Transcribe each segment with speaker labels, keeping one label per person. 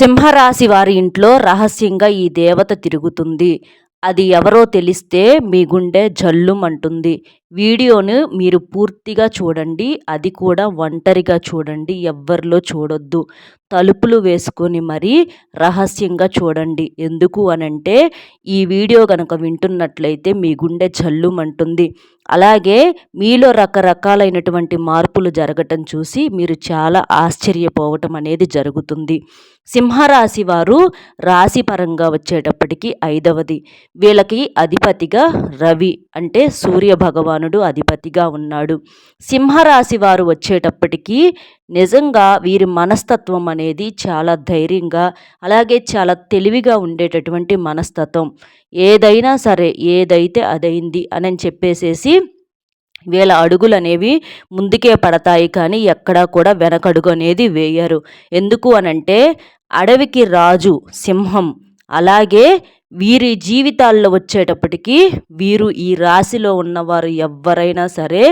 Speaker 1: సింహరాశి వారి ఇంట్లో రహస్యంగా ఈ దేవత తిరుగుతుంది. అది ఎవరో తెలిస్తే మీ గుండె జల్లుమంటుంది. వీడియోను మీరు పూర్తిగా చూడండి అది కూడా ఒంటరిగా చూడండి ఎవ్వరిలో చూడొద్దు. తలుపులు వేసుకొని మరీ రహస్యంగా చూడండి. ఎందుకు అనంటే ఈ వీడియో కనుక వింటున్నట్లయితే మీ గుండె జల్లుమంటుంది. అలాగే మీలో రకరకాలైనటువంటి మార్పులు జరగటం చూసి మీరు చాలా ఆశ్చర్యపోవటం అనేది జరుగుతుంది. సింహరాశి వారు రాశి పరంగా వచ్చేటప్పటికి ఐదవది. వీళ్ళకి అధిపతిగా రవి అంటే సూర్య భగవానుడు అధిపతిగా ఉన్నాడు. సింహరాశి వారు వచ్చేటప్పటికీ నిజంగా వీరి మనస్తత్వం అనేది చాలా ధైర్యంగా అలాగే చాలా తెలివిగా ఉండేటటువంటి మనస్తత్వం. ఏదైనా సరే ఏదైతే అదైంది అని చెప్పేసేసి వీళ్ళ అడుగులు అనేవి ముందుకే పడతాయి కానీ ఎక్కడా కూడా వెనకడుగు అనేది వేయరు. ఎందుకు అనంటే అడవికి రాజు సింహం అలాగే వీరి జీవితాల్లో వచ్చేటప్పటికి వీరు ఈ రాశిలో ఉన్నవారు ఎవరైనా సరే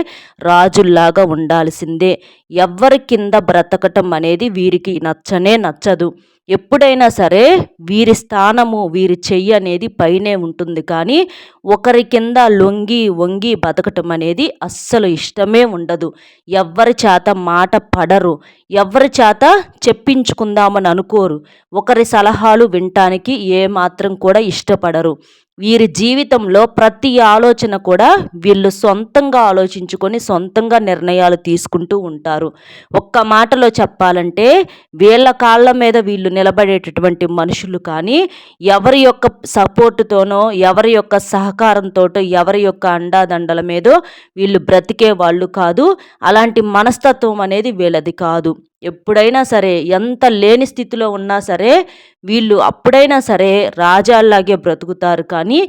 Speaker 1: రాజుల్లాగా ఉండాల్సిందే. ఎవ్వరి కింద బ్రతకటం అనేది వీరికి నచ్చనే నచ్చదు. ఎప్పుడైనా సరే వీరి స్థానము వీరి చెయ్యి అనేది పైనే ఉంటుంది. కానీ ఒకరి కింద లొంగి వంగి బతకటం అనేది అస్సలు ఇష్టమే ఉండదు. ఎవ్వరి చేత మాట పడరు. ఎవరి చేత చెప్పించుకుందామని అనుకోరు. ఒకరి సలహాలు వినటానికి ఏమాత్రం కూడా ఇష్టపడరు. వీరి జీవితంలో ప్రతి ఆలోచన కూడా వీళ్ళు సొంతంగా ఆలోచించుకొని సొంతంగా నిర్ణయాలు తీసుకుంటూ ఉంటారు. ఒక్క మాటలో చెప్పాలంటే వీళ్ళ కాళ్ళ మీద వీళ్ళు నిలబడేటటువంటి మనుషులు కానీ ఎవరి యొక్క సపోర్టుతోనో ఎవరి యొక్క సహకారంతో ఎవరి యొక్క అండాదండల మీదో వీళ్ళు బ్రతికే వాళ్ళు కాదు. అలాంటి మనస్తత్వం అనేది వీళ్ళది కాదు. ఎప్పుడైనా సరే ఎంత లేని స్థితిలో ఉన్నా సరే వీళ్ళు అప్పుడైనా సరే రాజాల్లాగే బ్రతుకుతారు. కానీ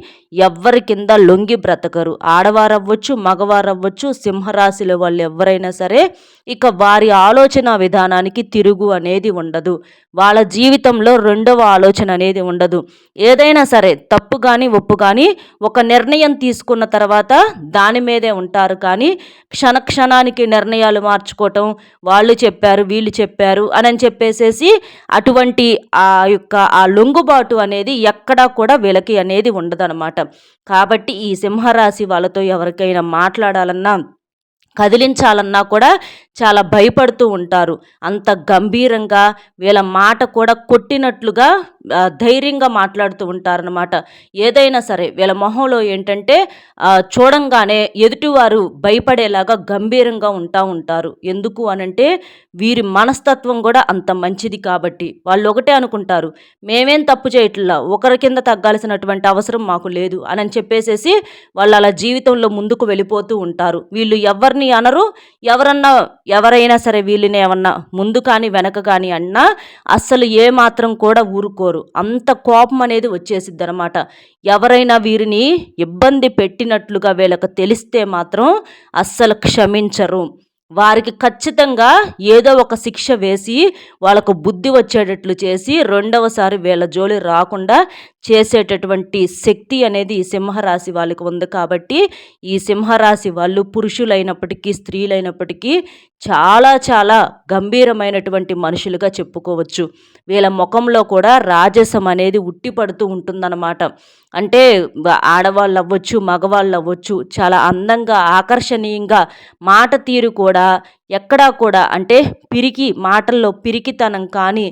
Speaker 1: ఎవ్వరి కింద లొంగి బ్రతకరు. ఆడవారు అవ్వచ్చు మగవారు అవ్వచ్చు సింహరాశిలో వాళ్ళు ఎవరైనా సరే ఇక వారి ఆలోచన విధానానికి తిరుగు అనేది ఉండదు. వాళ్ళ జీవితంలో రెండవ ఆలోచన అనేది ఉండదు. ఏదైనా సరే తప్పు కానీ ఒప్పు కానీ ఒక నిర్ణయం తీసుకున్న తర్వాత దాని మీదే ఉంటారు. కానీ క్షణ క్షణానికి నిర్ణయాలు మార్చుకోవటం వాళ్ళు చెప్పారు వీళ్ళు చెప్పారు అని చెప్పేసేసి అటువంటి ఆ యొక్క ఆ లొంగుబాటు అనేది ఎక్కడా కూడా వీళ్ళకి అనేది ఉండదనమాట కాబట్టి ఈ సింహరాశి వాళ్ళతో ఎవరికైనా మాట్లాడాలన్నా కదిలించాలన్నా కూడా చాలా భయపడుతూ ఉంటారు. అంత గంభీరంగా వీళ్ళ మాట కూడా కొట్టినట్లుగా ధైర్యంగా మాట్లాడుతూ ఉంటారనమాట ఏదైనా సరే వీళ్ళ మొహంలో ఏంటంటే చూడంగానే ఎదుటివారు భయపడేలాగా గంభీరంగా ఉంటా ఉంటారు. ఎందుకు అనంటే వీరి మనస్తత్వం కూడా అంత మంచిది కాబట్టి. వాళ్ళు ఒకటే అనుకుంటారు మేమేం తప్పు చేయట్లా? ఒకరి కింద తగ్గాల్సినటువంటి అవసరం మాకు లేదు అని చెప్పేసేసి వాళ్ళు అలా జీవితంలో ముందుకు వెళ్ళిపోతూ ఉంటారు. వీళ్ళు ఎవరిని అనరు. ఎవరన్నా ఎవరైనా సరే వీళ్ళని ఏమన్నా ముందు కానీ వెనక కానీ అన్నా అస్సలు ఏమాత్రం కూడా ఊరుకోరు. అంత కోపం అనేది వచ్చేసిద్ది అనమాట ఎవరైనా వీరిని ఇబ్బంది పెట్టినట్లుగా వీళ్ళకి తెలిస్తే మాత్రం అస్సలు క్షమించరు. వారికి ఖచ్చితంగా ఏదో ఒక శిక్ష వేసి వాళ్ళకు బుద్ధి వచ్చేటట్లు చేసి రెండవసారి వీళ్ళ జోలి రాకుండా చేసేటటువంటి శక్తి అనేది ఈ సింహరాశి వాళ్ళకి ఉంది కాబట్టి ఈ సింహరాశి వాళ్ళు పురుషులైనప్పటికీ స్త్రీలైనప్పటికీ చాలా చాలా గంభీరమైనటువంటి మనుషులుగా చెప్పుకోవచ్చు. వీళ్ళ ముఖంలో కూడా రాజసం అనేది ఉట్టిపడుతూ ఉంటుందన్నమాట. అంటే ఆడవాళ్ళు అవ్వచ్చు మగవాళ్ళు అవ్వచ్చు చాలా అందంగా ఆకర్షణీయంగా మాట తీరు కూడా ఎక్కడా కూడా అంటే పిరికి మాటల్లో పిరికితనం కానీ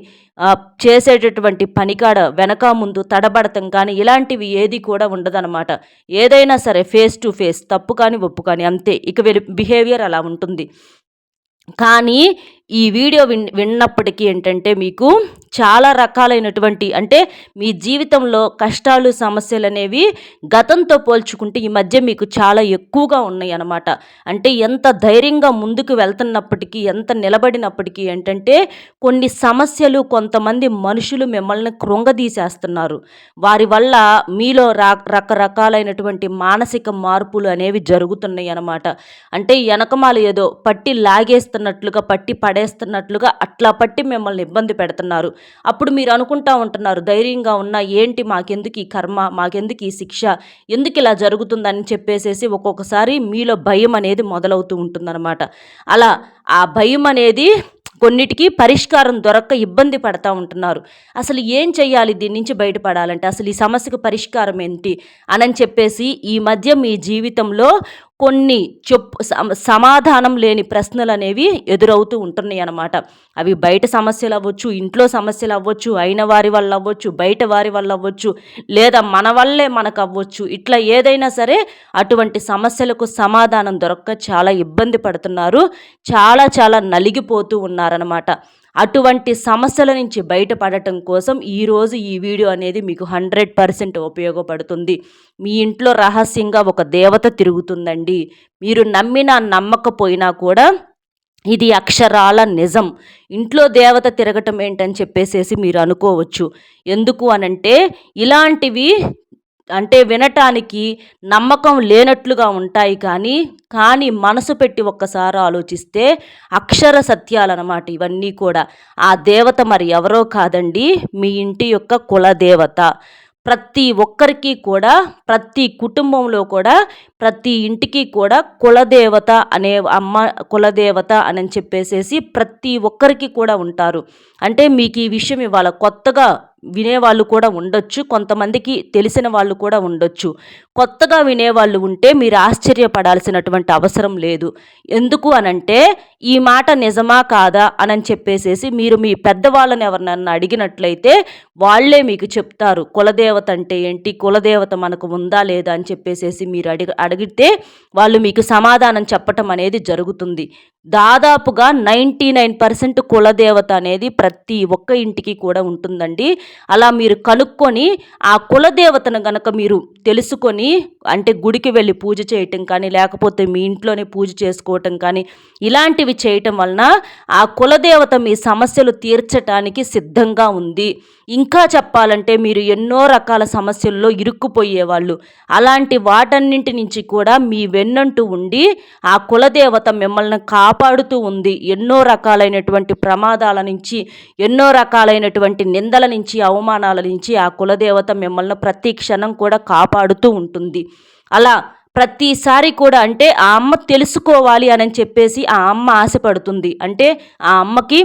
Speaker 1: చేసేటటువంటి పనికాడ వెనక ముందు తడబడతం కానీ ఇలాంటివి ఏది కూడా ఉండదన్నమాట. ఏదైనా సరే ఫేస్ టు ఫేస్ తప్పు కానీ ఒప్పు కానీ అంతే. ఇక బిహేవియర్ అలా ఉంటుంది. కానీ ఈ వీడియో విన్ విన్నప్పటికీ ఏంటంటే మీకు చాలా రకాలైనటువంటి అంటే మీ జీవితంలో కష్టాలు సమస్యలు అనేవి గతంతో పోల్చుకుంటే ఈ మధ్య మీకు చాలా ఎక్కువగా ఉన్నాయి అన్నమాట. అంటే ఎంత ధైర్యంగా ముందుకు వెళ్తున్నప్పటికీ ఎంత నిలబడినప్పటికీ ఏంటంటే కొన్ని సమస్యలు కొంతమంది మనుషులు మిమ్మల్ని కృంగదీసేస్తున్నారు. వారి వల్ల మీలో రా రకరకాలైనటువంటి మానసిక మార్పులు అనేవి జరుగుతున్నాయి అన్నమాట. అంటే వెనకమాల ఏదో పట్టి లాగేస్తున్నట్లుగా పట్టి పడే పడేస్తున్నట్లుగా అట్లా పట్టి మిమ్మల్ని ఇబ్బంది పెడుతున్నారు. అప్పుడు మీరు అనుకుంటా ఉంటున్నారు ధైర్యంగా ఉన్న ఏంటి మాకెందుకు ఈ కర్మ మాకెందుకు ఈ శిక్ష ఎందుకు ఇలా జరుగుతుందని చెప్పేసేసి ఒక్కొక్కసారి మీలో భయం అనేది మొదలవుతూ ఉంటుందన్నమాట. అలా ఆ భయం అనేది కొన్నిటికి పరిష్కారం దొరక్క ఇబ్బంది పడతా ఉంటున్నారు. అసలు ఏం చేయాలి దీని నుంచి బయటపడాలంటే అసలు ఈ సమస్యకు పరిష్కారం ఏంటి? అని చెప్పేసి ఈ మధ్య మీ జీవితంలో కొన్ని చెప్పు సమాధానం లేని ప్రశ్నలు అనేవి ఎదురవుతూ ఉంటున్నాయి అన్నమాట. అవి బయట సమస్యలు అవ్వచ్చు ఇంట్లో సమస్యలు అవ్వచ్చు అయిన వారి వల్ల అవ్వచ్చు బయట వారి వల్ల అవ్వచ్చు లేదా మన వల్లే మనకు అవ్వచ్చు. ఇట్లా ఏదైనా సరే అటువంటి సమస్యలకు సమాధానం దొరక్క చాలా ఇబ్బంది పడుతున్నారు. చాలా చాలా నలిగిపోతూ ఉన్నారనమాట అటువంటి సమస్యల నుంచి బయటపడటం కోసం ఈరోజు ఈ వీడియో అనేది మీకు హండ్రెడ్ పర్సెంట్ ఉపయోగపడుతుంది. మీ ఇంట్లో రహస్యంగా ఒక దేవత తిరుగుతుందండి. మీరు నమ్మినా నమ్మకపోయినా కూడా ఇది అక్షరాల నిజం. ఇంట్లో దేవత తిరగటం ఏంటని చెప్పేసేసి మీరు అనుకోవచ్చు. ఎందుకు అనంటే ఇలాంటివి అంటే వినటానికి నమ్మకం లేనట్లుగా ఉంటాయి కానీ కానీ మనసు పెట్టి ఒక్కసారి ఆలోచిస్తే అక్షర సత్యాలన్నమాట ఇవన్నీ కూడా. ఆ దేవత మరి ఎవరో కాదండి మీ ఇంటి యొక్క కులదేవత ప్రతి ఒక్కరికి కూడా ప్రతి కుటుంబంలో కూడా ప్రతి ఇంటికి కూడా కులదేవత అనే అమ్మ కులదేవత అని చెప్పేసేసి ప్రతి ఒక్కరికి కూడా ఉంటారు. అంటే మీకు ఈ విషయం ఇవాళ కొత్తగా వినేవాళ్ళు కూడా ఉండొచ్చు కొంతమందికి తెలిసిన వాళ్ళు కూడా ఉండొచ్చు. కొత్తగా వినేవాళ్ళు ఉంటే మీరు ఆశ్చర్యపడాల్సినటువంటి అవసరం లేదు. ఎందుకు అనంటే ఈ మాట నిజమా కాదా అని చెప్పేసేసి మీరు మీ పెద్దవాళ్ళని ఎవరినన్నా అడిగినట్లయితే వాళ్ళే మీకు చెప్తారు కులదేవత అంటే ఏంటి కులదేవత మనకు ఉందా లేదా అని చెప్పేసేసి మీరు అడిగ అడిగితే వాళ్ళు మీకు సమాధానం చెప్పటం అనేది జరుగుతుంది. దాదాపుగా నైంటీ నైన్ పర్సెంట్ కులదేవత అనేది ప్రతి ఒక్క ఇంటికి కూడా ఉంటుందండి. అలా మీరు కనుక్కొని ఆ కులదేవతను గనక మీరు తెలుసుకొని అంటే గుడికి వెళ్ళి పూజ చేయటం కానీ లేకపోతే మీ ఇంట్లోనే పూజ చేసుకోవటం కానీ ఇలాంటివి చేయటం వలన ఆ కులదేవత మీ సమస్యలు తీర్చటానికి సిద్ధంగా ఉంది. ఇంకా చెప్పాలంటే మీరు ఎన్నో రకాల సమస్యల్లో ఇరుక్కుపోయేవాళ్ళు. అలాంటి వాటన్నింటి నుంచి కూడా మీ వెన్నంటూ ఉండి ఆ కులదేవత మిమ్మల్ని కాపాడుతూ ఉంది. ఎన్నో రకాలైనటువంటి ప్రమాదాల నుంచి ఎన్నో రకాలైనటువంటి నిందల నుంచి అవమానాల నుంచి ఆ కులదేవత మిమ్మల్ని ప్రతి క్షణం కూడా కాపాడుతూ ఉంటుంది. అలా ప్రతిసారి కూడా అంటే ఆ అమ్మ తెలుసుకోవాలి అని చెప్పేసి ఆ అమ్మ ఆశపడుతుంది. అంటే ఆ అమ్మకి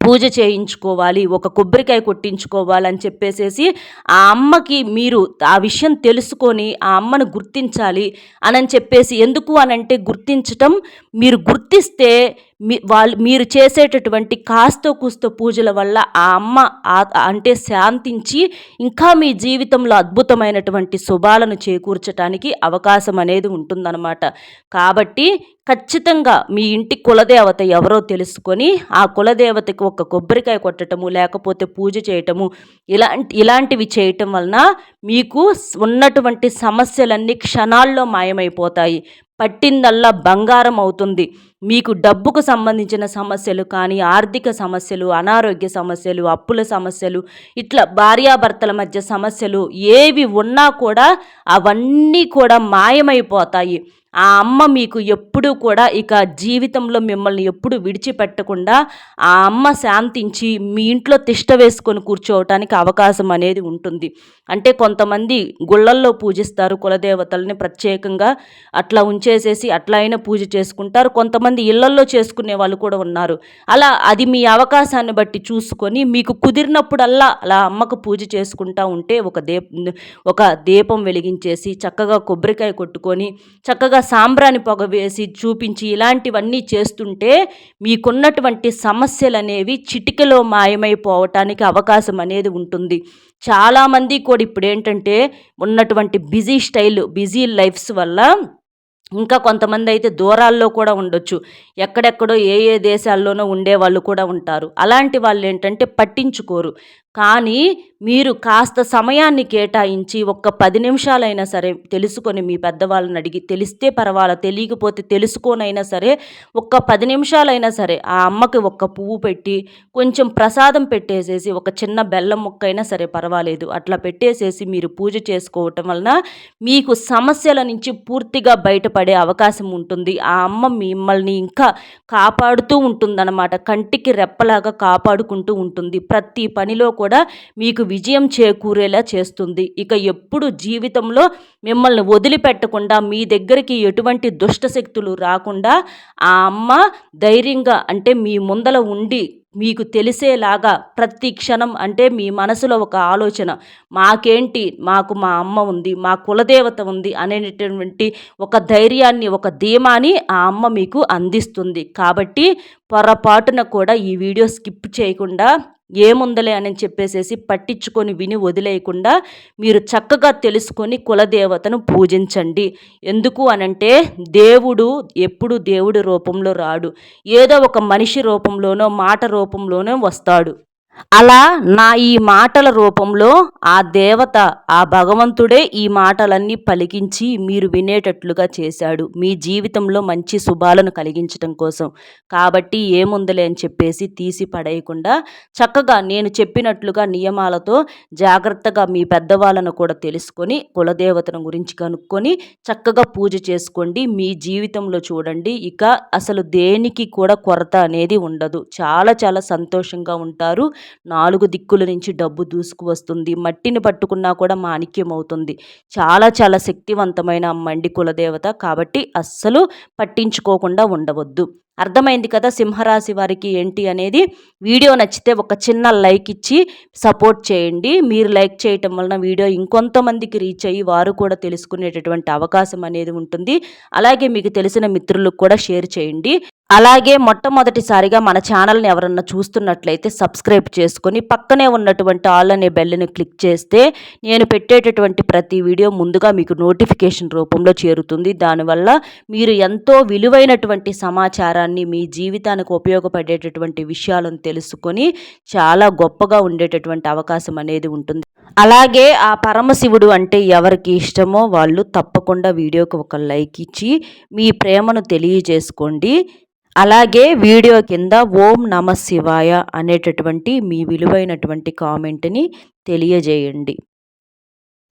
Speaker 1: పూజ చేయించుకోవాలి ఒక కొబ్బరికాయ కొట్టించుకోవాలని చెప్పేసేసి ఆ అమ్మకి మీరు ఆ విషయం తెలుసుకొని ఆ అమ్మను గుర్తించాలి అని చెప్పేసి ఎందుకు అనంటే గుర్తించటం మీరు గుర్తిస్తే మీ వాళ్ళు మీరు చేసేటటువంటి కాస్తో కూస్తో పూజల వల్ల ఆ అమ్మ అంటే శాంతించి ఇంకా మీ జీవితంలో అద్భుతమైనటువంటి శుభాలను చేకూర్చడానికి అవకాశం అనేది ఉంటుందన్నమాట. కాబట్టి ఖచ్చితంగా మీ ఇంటి కులదేవత ఎవరో తెలుసుకొని ఆ కులదేవతకి ఒక కొబ్బరికాయ కొట్టడము లేకపోతే పూజ చేయటము ఇలాంటి ఇలాంటివి చేయటం వలన మీకు ఉన్నటువంటి సమస్యలన్నీ క్షణాల్లో మాయమైపోతాయి. పట్టిందల్లా బంగారం అవుతుంది. మీకు డబ్బుకు సంబంధించిన సమస్యలు కానీ ఆర్థిక సమస్యలు అనారోగ్య సమస్యలు అప్పుల సమస్యలు ఇట్లా భార్యాభర్తల మధ్య సమస్యలు ఏవి ఉన్నా కూడా అవన్నీ కూడా మాయమైపోతాయి. ఆ అమ్మ మీకు ఎప్పుడూ కూడా ఇక జీవితంలో మిమ్మల్ని ఎప్పుడు విడిచిపెట్టకుండా ఆ అమ్మ శాంతించి మీ ఇంట్లో తిష్ట వేసుకొని కూర్చోవటానికి అవకాశం అనేది ఉంటుంది. అంటే కొంతమంది గుళ్ళల్లో పూజిస్తారు కులదేవతల్ని ప్రత్యేకంగా అట్లా ఉంచేసేసి అట్లా అయినా పూజ చేసుకుంటారు. కొంతమంది ఇళ్ళల్లో చేసుకునే వాళ్ళు కూడా ఉన్నారు. అలా అది మీ అవకాశాన్ని బట్టి చూసుకొని మీకు కుదిరినప్పుడల్లా అలా అమ్మకు పూజ చేసుకుంటా ఉంటే ఒక దీప ఒక దీపం వెలిగించేసి చక్కగా కొబ్బరికాయ కొట్టుకొని చక్కగా సాంబ్రాణి పొగ వేసి చూపించి ఇలాంటివన్నీ చేస్తుంటే మీకున్నటువంటి సమస్యలు అనేవి చిటికలో మాయమైపోవటానికి అవకాశం అనేది ఉంటుంది. చాలామంది కూడా ఇప్పుడు ఏంటంటే ఉన్నటువంటి బిజీ స్టైల్ బిజీ లైఫ్స్ వల్ల ఇంకా కొంతమంది అయితే దూరాల్లో కూడా ఉండొచ్చు. ఎక్కడెక్కడో ఏ ఏ దేశాల్లోనో ఉండే వాళ్ళు కూడా ఉంటారు. అలాంటి వాళ్ళు ఏంటంటే పట్టించుకోరు. కానీ మీరు కాస్త సమయాన్ని కేటాయించి ఒక్క పది నిమిషాలైనా సరే తెలుసుకొని మీ పెద్దవాళ్ళని అడిగి తెలిస్తే పర్వాలా తెలియకపోతే తెలుసుకోనైనా సరే ఒక్క పది నిమిషాలైనా సరే ఆ అమ్మకి ఒక్క పువ్వు పెట్టి కొంచెం ప్రసాదం పెట్టేసేసి ఒక చిన్న బెల్లం ముక్క అయినా సరే పర్వాలేదు. అట్లా పెట్టేసేసి మీరు పూజ చేసుకోవటం వలన మీకు సమస్యల నుంచి పూర్తిగా బయటపడే అవకాశం ఉంటుంది. ఆ అమ్మ మిమ్మల్ని ఇంకా కాపాడుతూ ఉంటుందన్నమాట. కంటికి రెప్పలాగా కాపాడుకుంటూ ఉంటుంది. ప్రతి పనిలో కూడా కూడా మీకు విజయం చేకూరేలా చేస్తుంది. ఇక ఎప్పుడు జీవితంలో మిమ్మల్ని వదిలిపెట్టకుండా మీ దగ్గరికి ఎటువంటి దుష్టశక్తులు రాకుండా ఆ అమ్మ ధైర్యంగా అంటే మీ ముందల ఉండి మీకు తెలిసేలాగా ప్రతి క్షణం అంటే మీ మనసులో ఒక ఆలోచన మాకేంటి? మాకు మా అమ్మ ఉంది మా కులదేవత ఉంది అనేటటువంటి ఒక ధైర్యాన్ని ఒక ధీమాని ఆ అమ్మ మీకు అందిస్తుంది. కాబట్టి పొరపాటున కూడా ఈ వీడియో స్కిప్ చేయకుండా ఏముందలే అని చెప్పేసేసి పట్టించుకొని విని వదిలేయకుండా మీరు చక్కగా తెలుసుకొని కులదేవతను పూజించండి. ఎందుకు అనంటే దేవుడు ఎప్పుడు దేవుడి రూపంలో రాడు. ఏదో ఒక మనిషి రూపంలోనో మాట రూపంలోనో వస్తాడు. అలా నా ఈ మాటల రూపంలో ఆ దేవత ఆ భగవంతుడే ఈ మాటలన్నీ పలికించి మీరు వినేటట్లుగా చేశాడు. మీ జీవితంలో మంచి శుభాలను కలిగించడం కోసం. కాబట్టి ఏముందలే అని చెప్పేసి తీసి పడేయకుండా చక్కగా నేను చెప్పినట్లుగా నియమాలతో జాగ్రత్తగా మీ పెద్దవాళ్ళను కూడా తెలుసుకొని కులదేవతను గురించి కనుక్కొని చక్కగా పూజ చేసుకోండి. మీ జీవితంలో చూడండి ఇక అసలు దేనికి కూడా కొరత అనేది ఉండదు. చాలా చాలా సంతోషంగా ఉంటారు. నాలుగు దిక్కుల నుంచి డబ్బు దూసుకు వస్తుంది మట్టిని పట్టుకున్నా కూడా మాణిక్యం అవుతుంది చాలా చాలా శక్తివంతమైన మండి కులదేవత కాబట్టి అస్సలు పట్టించుకోకుండా ఉండవద్దు. అర్థమైంది కదా సింహరాశి వారికి ఏంటి అనేది? వీడియో నచ్చితే ఒక చిన్న లైక్ ఇచ్చి సపోర్ట్ చేయండి. మీరు లైక్ చేయటం వలన వీడియో ఇంకొంతమందికి రీచ్ అయ్యి వారు కూడా తెలుసుకునేటటువంటి అవకాశం అనేది ఉంటుంది. అలాగే మీకు తెలిసిన మిత్రులకు కూడా షేర్ చేయండి. అలాగే మొట్టమొదటిసారిగా మన ఛానల్ని ఎవరన్నా చూస్తున్నట్లయితే సబ్స్క్రైబ్ చేసుకొని పక్కనే ఉన్నటువంటి ఆల్ అనే బెల్ని క్లిక్ చేస్తే నేను పెట్టేటటువంటి ప్రతి వీడియో ముందుగా మీకు నోటిఫికేషన్ రూపంలో చేరుతుంది. దానివల్ల మీరు ఎంతో విలువైనటువంటి సమాచారాన్ని మీ జీవితానికి ఉపయోగపడేటటువంటి విషయాలను తెలుసుకొని చాలా గొప్పగా ఉండేటటువంటి అవకాశం అనేది ఉంటుంది. అలాగే ఆ పరమశివుడు అంటే ఎవరికి ఇష్టమో వాళ్ళు తప్పకుండా వీడియోకి ఒక లైక్ ఇచ్చి మీ ప్రేమను తెలియజేసుకోండి. అలాగే వీడియో కింద ఓం నమ శివాయ అనేటటువంటి మీ విలువైనటువంటి కామెంట్ని తెలియజేయండి.